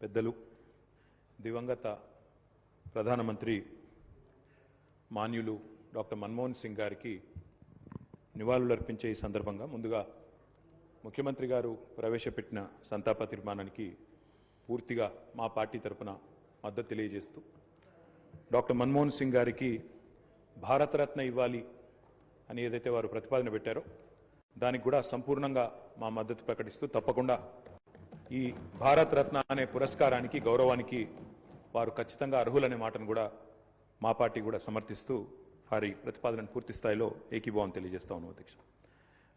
పెద్దలు దివంగత ప్రధానమంత్రి మాన్యులు డాక్టర్ మన్మోహన్ సింగ్ గారికి నివాళులర్పించే ఈ సందర్భంగా ముందుగా ముఖ్యమంత్రి గారు ప్రవేశపెట్టిన సంతాప తీర్మానానికి పూర్తిగా మా పార్టీ తరపున మద్దతు తెలియజేస్తూ డాక్టర్ మన్మోహన్ సింగ్ గారికి భారతరత్న ఇవ్వాలి అని ఏదైతే వారు ప్రతిపాదన పెట్టారో దానికి కూడా సంపూర్ణంగా మా మద్దతు ప్రకటిస్తూ తప్పకుండా ఈ భారత్ రత్న అనే పురస్కారానికి గౌరవానికి వారు ఖచ్చితంగా అర్హులనే మాటను కూడా మా పార్టీ కూడా సమర్థిస్తూ వారి ప్రతిపాదనను పూర్తి స్థాయిలో ఏకీభావం తెలియజేస్తా ఉన్నాం అధ్యక్ష.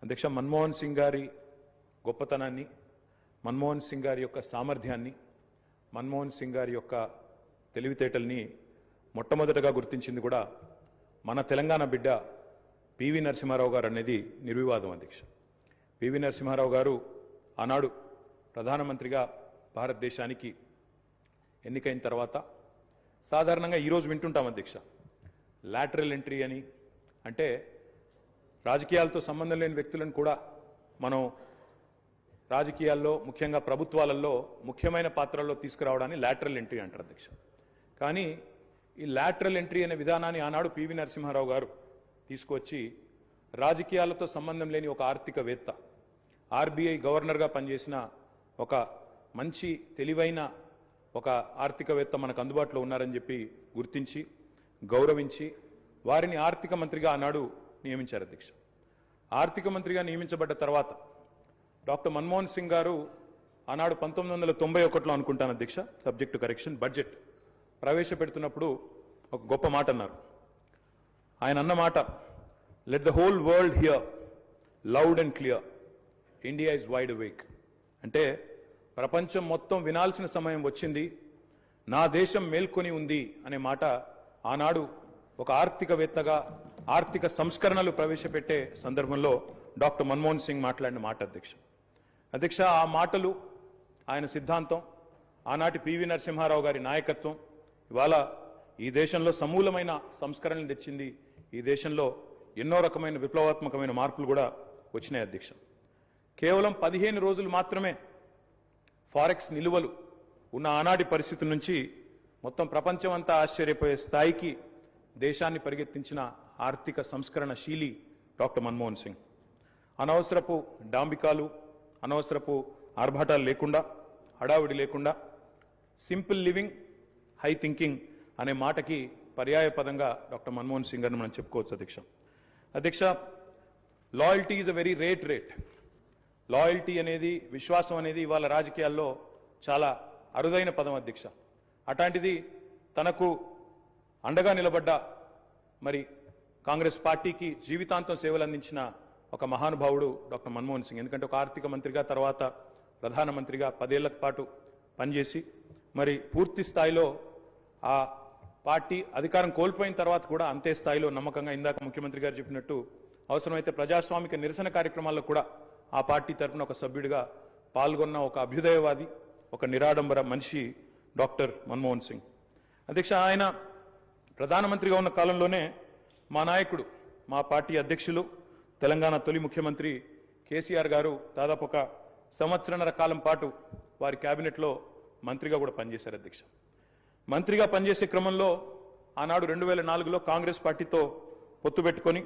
అధ్యక్ష మన్మోహన్ సింగ్ గారి గొప్పతనాన్ని మన్మోహన్ సింగ్ గారి యొక్క సామర్థ్యాన్ని మన్మోహన్ సింగ్ గారి యొక్క తెలివితేటల్ని మొట్టమొదటగా గుర్తించింది కూడా మన తెలంగాణ బిడ్డ పివి నరసింహారావు గారు అనేది నిర్వివాదం అధ్యక్ష. పివి నరసింహారావు గారు ఆనాడు ప్రధానమంత్రిగా భారతదేశానికి ఎన్నికైన తర్వాత సాధారణంగా ఈరోజు వింటుంటాం అధ్యక్ష. లాటరల్ ఎంట్రీ అని అంటే రాజకీయాలతో సంబంధం లేని వ్యక్తులను కూడా మనం రాజకీయాల్లో ముఖ్యంగా ప్రభుత్వాలలో ముఖ్యమైన పాత్రల్లో తీసుకురావడాన్ని లాటరల్ ఎంట్రీ అంటారు అధ్యక్ష. కానీ ఈ లాటరల్ ఎంట్రీ అనే విధానాన్ని ఆనాడు పివి నరసింహారావు గారు తీసుకొచ్చి రాజకీయాలతో సంబంధం లేని ఒక ఆర్థికవేత్త ఆర్బీఐ గవర్నర్గా పనిచేసిన ఒక మంచి తెలివైన ఒక ఆర్థికవేత్త మనకు అందుబాటులో ఉన్నారని చెప్పి గుర్తించి గౌరవించి వారిని ఆర్థిక మంత్రిగా ఆనాడు నియమించారు అధ్యక్ష. ఆర్థిక మంత్రిగా నియమించబడ్డ తర్వాత డాక్టర్ మన్మోహన్ సింగ్ గారు ఆనాడు పంతొమ్మిది వందల తొంభై ఒకటిలో అనుకుంటాను అధ్యక్ష సబ్జెక్టు కరెక్షన్ బడ్జెట్ ప్రవేశపెడుతున్నప్పుడు ఒక గొప్ప మాట అన్నారు. ఆయన అన్న మాట let the whole world hear loud and clear India is wide awake అంటే ప్రపంచం మొత్తం వినాల్సిన సమయం వచ్చింది. నా దేశం మేల్కొని ఉంది అనే మాట ఆనాడు ఒక ఆర్థికవేత్తగా ఆర్థిక సంస్కరణలు ప్రవేశపెట్టే సందర్భంలో డాక్టర్ మన్మోహన్ సింగ్ మాట్లాడిన మాట అధ్యక్ష. అధ్యక్ష ఆ మాటలు ఆయన సిద్ధాంతం ఆనాటి పివి నరసింహారావు గారి నాయకత్వం ఇవాళ ఈ దేశంలో సమూలమైన సంస్కరణలు తెచ్చింది. ఈ దేశంలో ఎన్నో రకమైన విప్లవాత్మకమైన మార్పులు కూడా వచ్చినాయి అధ్యక్ష. కేవలం పదిహేను రోజులు మాత్రమే ఫారెక్స్ నిలువలు ఉన్న ఆనాటి పరిస్థితి నుంచి మొత్తం ప్రపంచం అంతా ఆశ్చర్యపోయే స్థాయికి దేశాన్ని పరిగెత్తించిన ఆర్థిక సంస్కరణ శీలి డాక్టర్ మన్మోహన్ సింగ్. అనవసరపు డాంబికాలు అనవసరపు ఆర్భాటాలు లేకుండా హడావిడి లేకుండా సింపుల్ లివింగ్ హై థింకింగ్ అనే మాటకి పర్యాయ పదంగా డాక్టర్ మన్మోహన్ సింగ్ అని మనం చెప్పుకోవచ్చు అధ్యక్ష. అధ్యక్ష loyalty is a very rare rare. Loyalty అనేది విశ్వాసం అనేది ఇవాళ రాజకీయాల్లో చాలా అరుదైన పదం అధ్యక్ష. అట్లాంటిది తనకు అండగా నిలబడ్డ మరి కాంగ్రెస్ పార్టీకి జీవితాంతం సేవలు అందించిన ఒక మహానుభావుడు డాక్టర్ మన్మోహన్ సింగ్. ఎందుకంటే ఒక ఆర్థిక మంత్రిగా తర్వాత ప్రధానమంత్రిగా పదేళ్ళ పాటు పనిచేసి మరి పూర్తి స్థాయిలో ఆ పార్టీ అధికారం కోల్పోయిన తర్వాత కూడా అంతే స్థాయిలో నమ్మకంగా ఇందాక ముఖ్యమంత్రి గారు చెప్పినట్టు అవసరమైతే ప్రజాస్వామిక నిరసన కార్యక్రమాల్లో కూడా ఆ పార్టీ తరపున ఒక సభ్యుడిగా పాల్గొన్న ఒక అభ్యుదయవాది ఒక నిరాడంబర మనిషి డాక్టర్ మన్మోహన్ సింగ్. అధ్యక్ష ఆయన ప్రధానమంత్రిగా ఉన్న కాలంలోనే మా నాయకుడు మా పార్టీ అధ్యక్షులు తెలంగాణ తొలి ముఖ్యమంత్రి కేసీఆర్ గారు దాదాపు ఒక సంవత్సరన్నర కాలం పాటు వారి క్యాబినెట్లో మంత్రిగా కూడా పనిచేశారు అధ్యక్ష. మంత్రిగా పనిచేసే క్రమంలో ఆనాడు రెండు వేల నాలుగులో కాంగ్రెస్ పార్టీతో పొత్తు పెట్టుకొని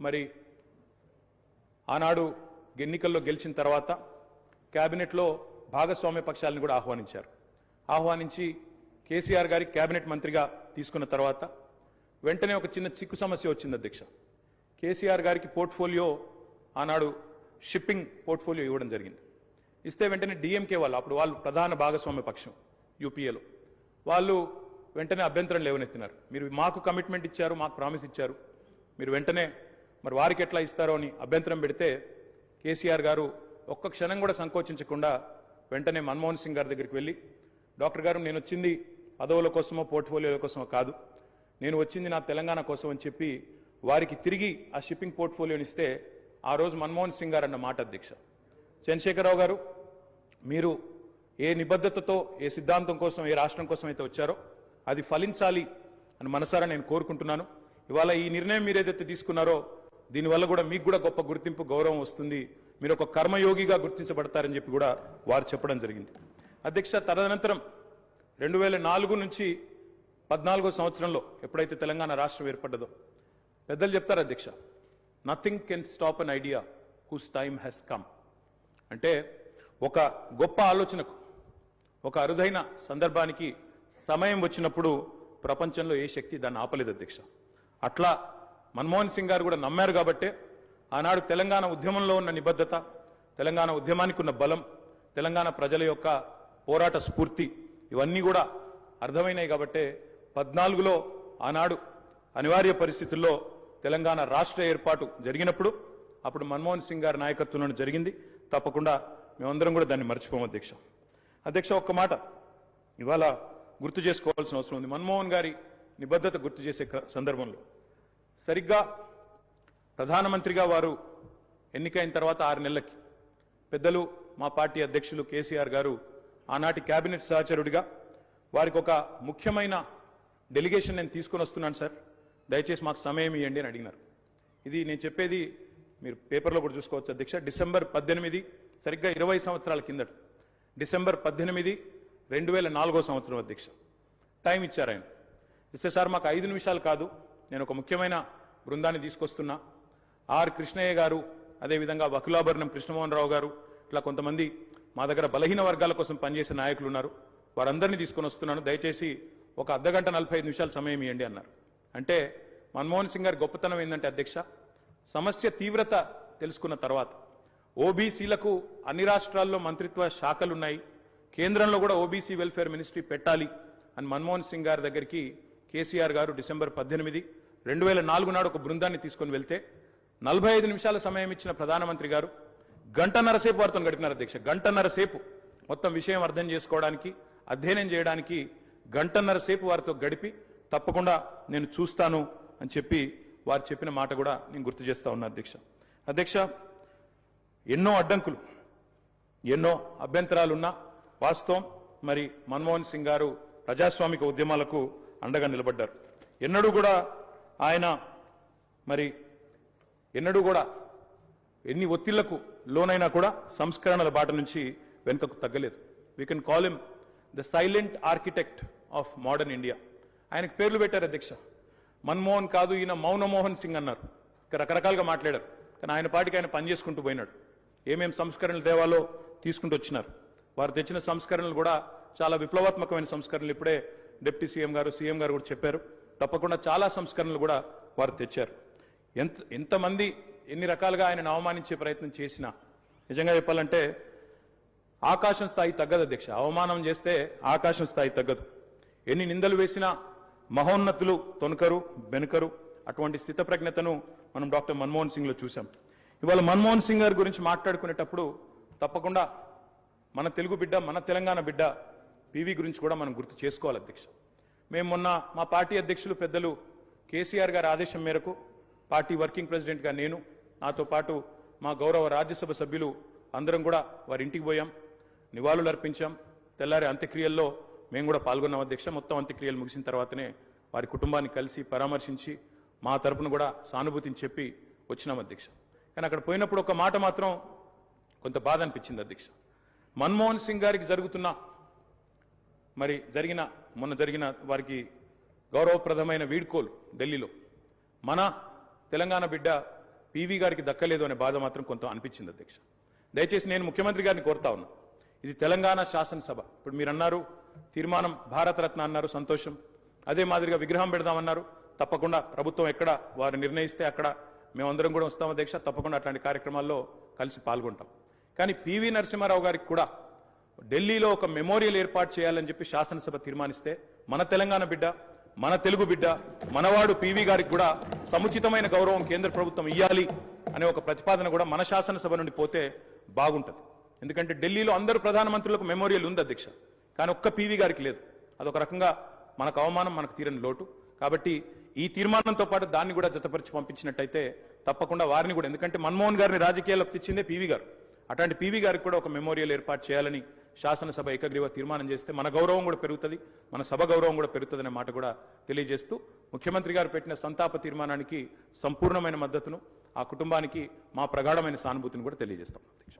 మరి ఆనాడు ఎన్నికల్లో గెలిచిన తర్వాత క్యాబినెట్లో భాగస్వామ్య పక్షాలను కూడా ఆహ్వానించారు. ఆహ్వానించి కేసీఆర్ గారి క్యాబినెట్ మంత్రిగా తీసుకున్న తర్వాత వెంటనే ఒక చిన్న చిక్కు సమస్య వచ్చింది అధ్యక్ష. కేసీఆర్ గారికి పోర్ట్ఫోలియో ఆనాడు షిప్పింగ్ పోర్ట్ఫోలియో ఇవ్వడం జరిగింది. ఇస్తే వెంటనే డిఎంకే వాళ్ళు అప్పుడు వాళ్ళు ప్రధాన భాగస్వామ్య పక్షం యూపీఏలో. వాళ్ళు వెంటనే అభ్యంతరం లేవనెత్తినారు. మీరు మాకు కమిట్మెంట్ ఇచ్చారు మాకు ప్రామిస్ ఇచ్చారు. మీరు వెంటనే మరి వారికి ఎట్లా ఇస్తారో అని అభ్యంతరం పెడితే కేసీఆర్ గారు ఒక్క క్షణం కూడా సంకోచించకుండా వెంటనే మన్మోహన్ సింగ్ గారి దగ్గరికి వెళ్ళి డాక్టర్ గారు నేను వచ్చింది పదవుల కోసమో పోర్ట్ఫోలియోల కోసమో కాదు. నేను వచ్చింది నా తెలంగాణ కోసం అని చెప్పి వారికి తిరిగి ఆ షిప్పింగ్ పోర్ట్ఫోలియోని ఇస్తే ఆ రోజు మన్మోహన్ సింగ్ గారు అన్న మాట అధ్యక్ష. చంద్రశేఖరరావు గారు మీరు ఏ నిబద్ధతతో ఏ సిద్ధాంతం కోసం ఏ రాష్ట్రం కోసం అయితే వచ్చారో అది ఫలించాలి అని మనసారా నేను కోరుకుంటున్నాను. ఇవాళ ఈ నిర్ణయం మీరు ఏదైతే తీసుకున్నారో దీనివల్ల కూడా మీకు కూడా గొప్ప గుర్తింపు గౌరవం వస్తుంది. మీరు ఒక కర్మయోగిగా గుర్తించబడతారని చెప్పి కూడా వారు చెప్పడం జరిగింది. అధ్యక్ష తదనంతరం రెండు వేల నాలుగు నుంచి పద్నాలుగో సంవత్సరంలో ఎప్పుడైతే తెలంగాణ రాష్ట్రం ఏర్పడ్డదో పెద్దలు చెప్తారు అధ్యక్ష nothing can stop an idea whose time has come అంటే ఒక గొప్ప ఆలోచనకు ఒక అరుదైన సందర్భానికి సమయం వచ్చినప్పుడు ప్రపంచంలో ఏ శక్తి దాన్ని ఆపలేదు అధ్యక్ష. అట్లా మన్మోహన్ సింగ్ గారు కూడా నమ్మారు కాబట్టే ఆనాడు తెలంగాణ ఉద్యమంలో ఉన్న నిబద్ధత తెలంగాణ ఉద్యమానికి ఉన్న బలం తెలంగాణ ప్రజల యొక్క పోరాట స్ఫూర్తి ఇవన్నీ కూడా అర్థమైనాయి కాబట్టే పద్నాలుగులో ఆనాడు అనివార్య పరిస్థితుల్లో తెలంగాణ రాష్ట్ర ఏర్పాటు జరిగినప్పుడు అప్పుడు మన్మోహన్ సింగ్ గారి నాయకత్వంలో జరిగింది. తప్పకుండా మేమందరం కూడా దాన్ని మర్చిపోము అధ్యక్ష. అధ్యక్ష ఒక్క మాట. ఇవాళ గుర్తు చేసుకోవాల్సిన అవసరం ఉంది. మన్మోహన్ గారి నిబద్ధత గుర్తు చేసే సందర్భంలో. సరిగ్గా ప్రధానమంత్రిగా వారు ఎన్నికైన తర్వాత ఆరు నెలలకి పెద్దలు మా పార్టీ అధ్యక్షులు కేసీఆర్ గారు ఆనాటి కేబినెట్ సహచరుడిగా వారికి ఒక ముఖ్యమైన డెలిగేషన్ నేను తీసుకొని వస్తున్నాను సార్. దయచేసి మాకు సమయం ఇవ్వండి అని అడిగినారు. ఇది నేను చెప్పేది మీరు పేపర్లో కూడా చూసుకోవచ్చు అధ్యక్ష. డిసెంబర్ పద్దెనిమిది సరిగ్గా ఇరవై సంవత్సరాల కిందట. డిసెంబర్ పద్దెనిమిది రెండు వేల నాలుగో సంవత్సరం అధ్యక్ష. టైం ఇచ్చారు ఆయన. ఇస్తే సార్ మాకు ఐదు నిమిషాలు కాదు. నేను ఒక ముఖ్యమైన బృందాన్ని తీసుకొస్తున్నా. ఆర్ కృష్ణయ్య గారు అదేవిధంగా వకులాభరణం కృష్ణమోహన్ రావు గారు ఇట్లా కొంతమంది మా దగ్గర బలహీన వర్గాల కోసం పనిచేసే నాయకులు ఉన్నారు. వారందరినీ తీసుకొని వస్తున్నాను. దయచేసి ఒక అర్ధగంట నలభై ఐదు నిమిషాలు సమయం ఇవ్వండి అన్నారు. అంటే మన్మోహన్ సింగ్ గారి గొప్పతనం ఏంటంటే అధ్యక్ష సమస్య తీవ్రత తెలుసుకున్న తర్వాత ఓబీసీలకు అన్ని రాష్ట్రాల్లో మంత్రిత్వ శాఖలు ఉన్నాయి. కేంద్రంలో కూడా ఓబీసీ వెల్ఫేర్ మినిస్ట్రీ పెట్టాలి అని మన్మోహన్ సింగ్ గారి దగ్గరికి కేసీఆర్ గారు డిసెంబర్ పద్దెనిమిది రెండు వేల నాలుగు నాడు ఒక బృందాన్ని తీసుకొని వెళ్తే నలభై ఐదు నిమిషాల సమయం ఇచ్చిన ప్రధానమంత్రి గారు గంటన్నరసేపు వారితో గడిపినారు అధ్యక్ష. గంటన్నర సేపు మొత్తం విషయం అర్థం చేసుకోవడానికి అధ్యయనం చేయడానికి గంటన్నరసేపు వారితో గడిపి తప్పకుండా నేను చూస్తాను అని చెప్పి వారు చెప్పిన మాట కూడా నేను గుర్తు చేస్తా ఉన్నా అధ్యక్ష. అధ్యక్ష ఎన్నో అడ్డంకులు ఎన్నో అభ్యంతరాలున్నా వాస్తవం మరి మన్మోహన్ సింగ్ గారు ప్రజాస్వామిక ఉద్యమాలకు అండగా నిలబడ్డారు. ఎన్నడూ కూడా ఆయన మరి ఎన్నడూ కూడా ఎన్ని ఒత్తిళ్ళకు లోనైనా కూడా సంస్కరణల బాట నుంచి వెనుకకు తగ్గలేదు. We can call him the silent architect of modern India ఆయనకు పేర్లు పెట్టారు అధ్యక్ష. మన్మోహన్ కాదు ఈయన మౌనమోహన్ సింగ్ అన్నారు. రకరకాలుగా మాట్లాడారు. కానీ ఆయన పాటికి ఆయన పని చేసుకుంటూ పోయినాడు. ఏమేం సంస్కరణలు తేవాలో తీసుకుంటూ వచ్చినారు. వారు తెచ్చిన సంస్కరణలు కూడా చాలా విప్లవాత్మకమైన సంస్కరణలు. ఇప్పుడే డిప్యూటీ సీఎం గారు సీఎం గారు కూడా చెప్పారు. తప్పకుండా చాలా సంస్కరణలు కూడా వారు తెచ్చారు. ఎంత ఎంతమంది ఎన్ని రకాలుగా ఆయనను అవమానించే ప్రయత్నం చేసినా నిజంగా చెప్పాలంటే ఆకాశం స్థాయి తగ్గదు అధ్యక్ష. అవమానం చేస్తే ఆకాశం స్థాయి తగ్గదు. ఎన్ని నిందలు వేసినా మహోన్నతులు తొనకరు బెనకరు అటువంటి స్థితప్రజ్ఞతను మనం డాక్టర్ మన్మోహన్ సింగ్లో చూసాం ఇవాళ మన్మోహన్ సింగ్ గారి గురించి మాట్లాడుకునేటప్పుడు తప్పకుండా మన తెలుగు బిడ్డ మన తెలంగాణ బిడ్డ పివి గురించి కూడా మనం గుర్తు చేసుకోవాలి అధ్యక్ష. మేము మొన్న మా పార్టీ అధ్యక్షులు పెద్దలు కేసీఆర్ గారి ఆదేశం మేరకు పార్టీ వర్కింగ్ ప్రెసిడెంట్గా నేను నాతో పాటు మా గౌరవ రాజ్యసభ సభ్యులు అందరం కూడా వారి ఇంటికి పోయాం నివాళులు అర్పించాం. తెల్లారి అంత్యక్రియల్లో మేము కూడా పాల్గొన్నాం అధ్యక్ష. మొత్తం అంత్యక్రియలు ముగిసిన తర్వాతనే వారి కుటుంబాన్ని కలిసి పరామర్శించి మా తరపున కూడా సానుభూతిని చెప్పి వచ్చినాం అధ్యక్ష. కానీ అక్కడ పోయినప్పుడు ఒక మాట మాత్రం కొంత బాధ అనిపించింది అధ్యక్ష. మన్మోహన్ సింగ్ గారికి జరుగుతున్న మరి జరిగిన మొన్న జరిగిన వారికి గౌరవప్రదమైన వీడ్కోలు ఢిల్లీలో. మన తెలంగాణ బిడ్డ పివి గారికి దక్కలేదు అనే బాధ మాత్రం కొంత అనిపించింది అధ్యక్ష. దయచేసి నేను ముఖ్యమంత్రి గారిని కోరుతా ఉన్నా. ఇది తెలంగాణ శాసనసభ. ఇప్పుడు మీరు అన్నారు తీర్మానం భారతరత్న అన్నారు సంతోషం. అదే మాదిరిగా విగ్రహం పెడదామన్నారు. తప్పకుండా ప్రభుత్వం ఎక్కడ వారు నిర్ణయిస్తే అక్కడ మేమందరం కూడా వస్తాం అధ్యక్ష. తప్పకుండా అట్లాంటి కార్యక్రమాల్లో కలిసి పాల్గొంటాం. కానీ పివి నరసింహారావు గారికి కూడా ఢిల్లీలో ఒక మెమోరియల్ ఏర్పాటు చేయాలని చెప్పి శాసనసభ తీర్మానిస్తే మన తెలంగాణ బిడ్డ మన తెలుగు బిడ్డ మనవాడు పివి గారికి కూడా సముచితమైన గౌరవం కేంద్ర ప్రభుత్వం ఇవ్వాలి అనే ఒక ప్రతిపాదన కూడా మన శాసనసభ నుండి పోతే బాగుంటుంది. ఎందుకంటే ఢిల్లీలో అందరు ప్రధానమంత్రులకు మెమోరియల్ ఉంది అధ్యక్ష. కానీ ఒక్క పివి గారికి లేదు. అదొక రకంగా మనకు అవమానం మనకు తీరని లోటు. కాబట్టి ఈ తీర్మానంతో పాటు దాన్ని కూడా జతపరిచి పంపించినట్టయితే తప్పకుండా వారిని కూడా ఎందుకంటే మన్మోహన్ గారిని రాజకీయాల్లోకి తెచ్చిందే పివి గారు. అటువంటి పివి గారికి కూడా ఒక మెమోరియల్ ఏర్పాటు చేయాలని శాసనసభ ఏకగ్రీవ తీర్మానం చేస్తే మన గౌరవం కూడా పెరుగుతుంది మన సభ గౌరవం కూడా పెరుగుతుంది మాట కూడా తెలియజేస్తూ ముఖ్యమంత్రి గారు పెట్టిన సంతాప తీర్మానానికి సంపూర్ణమైన మద్దతును ఆ కుటుంబానికి మా ప్రగాఢమైన సానుభూతిని కూడా తెలియజేస్తాం. అధ్యక్ష